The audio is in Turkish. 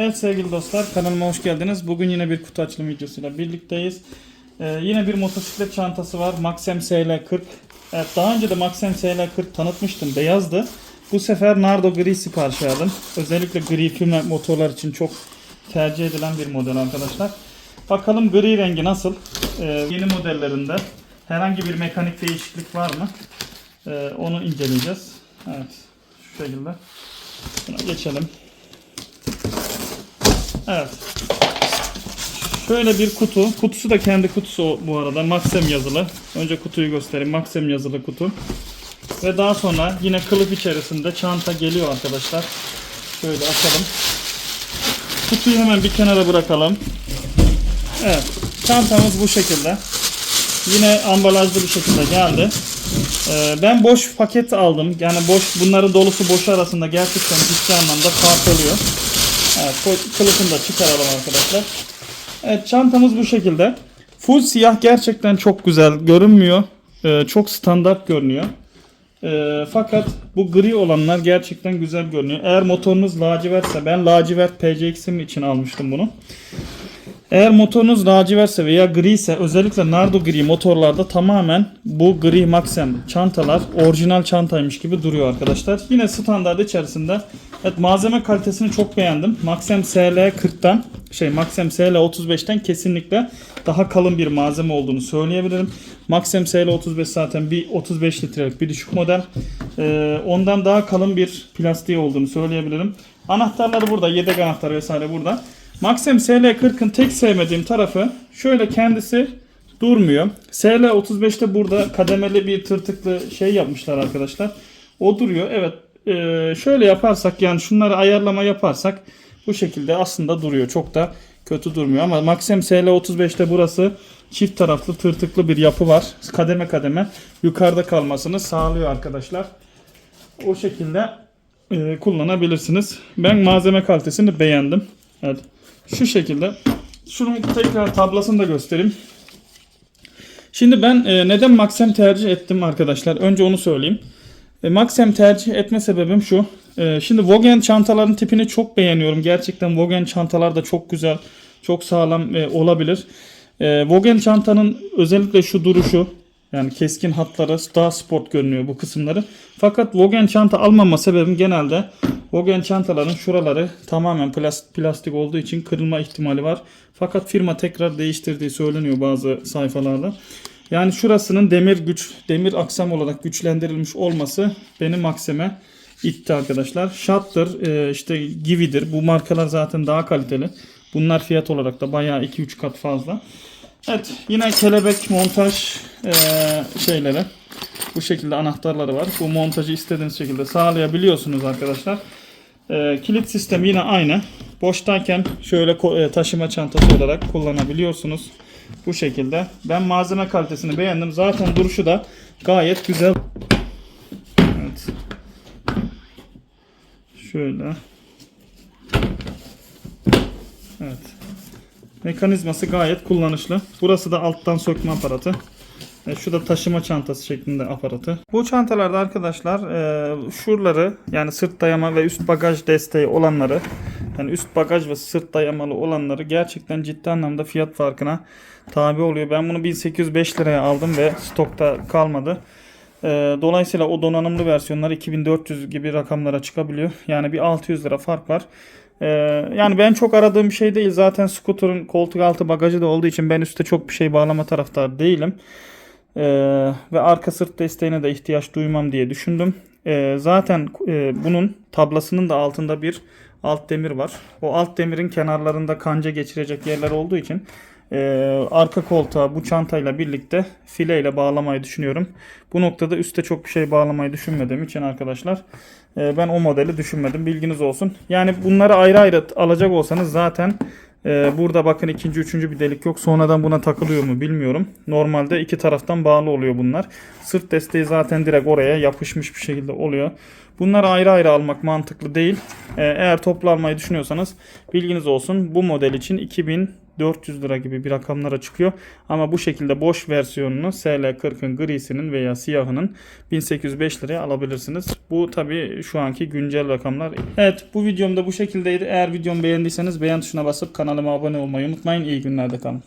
Evet sevgili dostlar kanalıma hoş geldiniz. Bugün yine bir kutu açılım videosuyla birlikteyiz. Ee, yine bir motosiklet çantası var. Maxem SL40. Evet daha önce de Maxem SL40 tanıtmıştım. Beyazdı. Bu sefer Nardo gri sipariş aldım. Özellikle gri füme motorlar için çok tercih edilen bir model arkadaşlar. Bakalım gri rengi nasıl? Ee, yeni modellerinde herhangi bir mekanik değişiklik var mı? Ee, onu inceleyeceğiz. Evet şu şekilde. Şuna geçelim. Evet. Şöyle bir kutu. Kutusu da kendi kutusu bu arada. Maxim yazılı. Önce kutuyu göstereyim. Maxim yazılı kutu. Ve daha sonra yine kılıf içerisinde çanta geliyor arkadaşlar. Şöyle açalım. Kutuyu hemen bir kenara bırakalım. Evet. Çantamız bu şekilde. Yine ambalajlı bir şekilde geldi. Ee, ben boş paket aldım. Yani boş bunların dolusu boş arasında gerçekten ciddi anlamda fark oluyor. Evet, kılıfını da çıkaralım arkadaşlar. Evet, çantamız bu şekilde. Full siyah gerçekten çok güzel görünmüyor. Ee, çok standart görünüyor. Ee, fakat bu gri olanlar gerçekten güzel görünüyor. Eğer motorunuz lacivertse ben lacivert PCX'im için almıştım bunu. Eğer motorunuz lacivertse veya gri ise özellikle Nardo gri motorlarda tamamen bu gri Maxim çantalar orijinal çantaymış gibi duruyor arkadaşlar. Yine standart içerisinde evet, malzeme kalitesini çok beğendim. Maxim SL40'tan şey Maxim SL35'ten kesinlikle daha kalın bir malzeme olduğunu söyleyebilirim. Maxim SL35 zaten bir 35 litrelik bir düşük model. Ee, ondan daha kalın bir plastiği olduğunu söyleyebilirim. Anahtarları burada, yedek anahtarı vesaire burada. Maxim SL40'ın tek sevmediğim tarafı şöyle kendisi durmuyor. SL35'te burada kademeli bir tırtıklı şey yapmışlar arkadaşlar. O duruyor. Evet e, şöyle yaparsak yani şunları ayarlama yaparsak bu şekilde aslında duruyor. Çok da kötü durmuyor ama Maxim SL35'te burası çift taraflı tırtıklı bir yapı var. Kademe kademe yukarıda kalmasını sağlıyor arkadaşlar. O şekilde e, kullanabilirsiniz. Ben malzeme kalitesini beğendim. Evet. Şu şekilde. Şunun tekrar tablasını da göstereyim. Şimdi ben e, neden Maxim tercih ettim arkadaşlar? Önce onu söyleyeyim. E, Maxim tercih etme sebebim şu. E, şimdi Vogen çantaların tipini çok beğeniyorum. Gerçekten Vogen çantalar da çok güzel, çok sağlam e, olabilir. E, Vogen çantanın özellikle şu duruşu, yani keskin hatları daha sport görünüyor bu kısımları. Fakat Vogen çanta almama sebebim genelde Vogen çantaların şuraları tamamen plas- plastik olduğu için kırılma ihtimali var. Fakat firma tekrar değiştirdiği söyleniyor bazı sayfalarda. Yani şurasının demir güç, demir aksam olarak güçlendirilmiş olması beni Maxim'e itti arkadaşlar. Shutter, e, işte Givi'dir. Bu markalar zaten daha kaliteli. Bunlar fiyat olarak da bayağı 2-3 kat fazla. Evet yine kelebek montaj e, şeyleri. Bu şekilde anahtarları var. Bu montajı istediğiniz şekilde sağlayabiliyorsunuz arkadaşlar. E, kilit sistemi yine aynı. Boştayken şöyle e, taşıma çantası olarak kullanabiliyorsunuz. Bu şekilde. Ben malzeme kalitesini beğendim. Zaten duruşu da gayet güzel. Evet. Şöyle. Evet. Mekanizması gayet kullanışlı. Burası da alttan sökme aparatı. E, şu da taşıma çantası şeklinde aparatı. Bu çantalarda arkadaşlar e, şuraları yani sırt dayama ve üst bagaj desteği olanları yani üst bagaj ve sırt dayamalı olanları gerçekten ciddi anlamda fiyat farkına tabi oluyor. Ben bunu 1805 liraya aldım ve stokta kalmadı. E, dolayısıyla o donanımlı versiyonlar 2400 gibi rakamlara çıkabiliyor. Yani bir 600 lira fark var. Ee, yani ben çok aradığım bir şey değil. Zaten scooter'ın koltuk altı bagajı da olduğu için ben üstte çok bir şey bağlama taraftar değilim. Ee, ve arka sırt desteğine de ihtiyaç duymam diye düşündüm. Ee, zaten e, bunun tablasının da altında bir alt demir var. O alt demirin kenarlarında kanca geçirecek yerler olduğu için e, arka koltuğa bu çantayla birlikte fileyle bağlamayı düşünüyorum. Bu noktada üstte çok bir şey bağlamayı düşünmediğim için arkadaşlar ben o modeli düşünmedim. Bilginiz olsun. Yani bunları ayrı ayrı alacak olsanız zaten e, burada bakın ikinci üçüncü bir delik yok. Sonradan buna takılıyor mu bilmiyorum. Normalde iki taraftan bağlı oluyor bunlar. Sırt desteği zaten direkt oraya yapışmış bir şekilde oluyor. Bunları ayrı ayrı almak mantıklı değil. E, eğer toplu almayı düşünüyorsanız bilginiz olsun. Bu model için 2000 400 lira gibi bir rakamlara çıkıyor. Ama bu şekilde boş versiyonunu SL40'ın grisinin veya siyahının 1805 liraya alabilirsiniz. Bu tabi şu anki güncel rakamlar. Evet bu videom da bu şekildeydi. Eğer videomu beğendiyseniz beğen tuşuna basıp kanalıma abone olmayı unutmayın. İyi günlerde kalın.